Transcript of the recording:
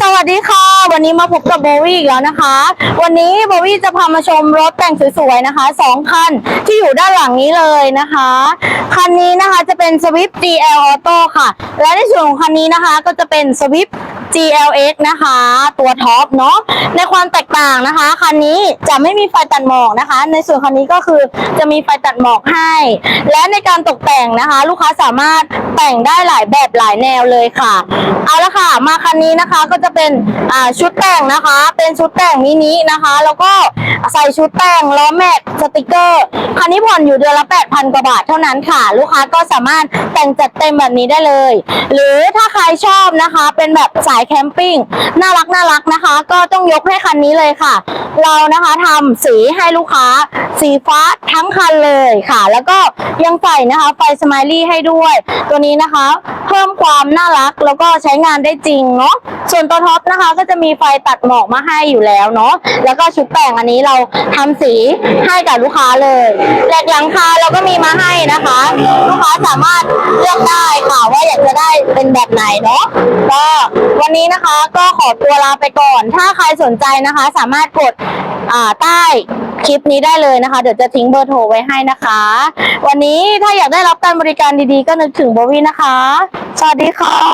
สวัสดีค่ะ วันนี้มาพบกับโบวี่อีกแล้วนะคะ วันนี้โบวี่จะพามาชมรถแต่งสวยๆนะคะสองคันที่อยู่ด้านหลังนี้เลยนะคะ คันนี้นะคะจะเป็น Swift GL Auto ค่ะ และในส่วนของคันนี้นะคะก็จะเป็น Swift GLX นะคะ ตัวท็อปเนาะในความแตกต่างนะคะคันนี้จะไม่มีไฟตัดหมอกนะคะ ในส่วนคันนี้ก็คือจะมีไฟตัดหมอกให้ และในการตกแต่งนะคะ ลูกค้าสามารถแต่งได้หลายแบบหลายแนวเลยค่ะ เอาละค่ะ มาคันนี้นะคะก็จะเป็นชุดแต่งนะคะ เป็นชุดแต่งมินินะคะ แล้วก็ใส่ชุดแต่งล้อแม็กสติกเกอร์คันนี้ผ่อนอยู่เดือนละ 8,000 กว่าบาทเท่านั้นค่ะ ลูกค้าก็สามารถแต่งจัดเต็มแบบนี้ได้เลย หรือถ้าใครชอบนะคะเป็นแบบสายแคมปิ้งน่ารักน่ารักนะคะ ก็ต้องยกให้คันนี้เลยค่ะ เรานะคะทำสีให้ลูกค้า สีฟ้าทั้งคันเลยค่ะ แล้วก็ยังใส่นะคะไฟสไมลี่ให้ด้วย ตัวนี้นะคะ เพิ่มความน่ารักแล้วก็ใช้งานได้จริงเนาะส่วนตัวท็อปนะคะก็จะมีไฟตัดหมอกมาให้อยู่แล้วเนาะแล้วก็ชุดแต่งอันนี้เราทำสีให้กับลูกค้าเลยแหลกหลังคาเราก็มีมาให้นะคะ ลูกค้าสามารถเลือกได้ค่ะว่าอยากจะได้เป็นแบบไหนเนาะก็วันนี้นะคะก็ขอตัวลาไปก่อน ถ้าใครสนใจนะคะ สามารถกดใต้ คลิปนี้ได้เลยนะคะ เดี๋ยวจะทิ้งเบอร์โทรไว้ให้นะคะ วันนี้ถ้าอยากได้รับการบริการดีๆ ก็นึกถึงโบวี่นะคะ สวัสดีค่ะ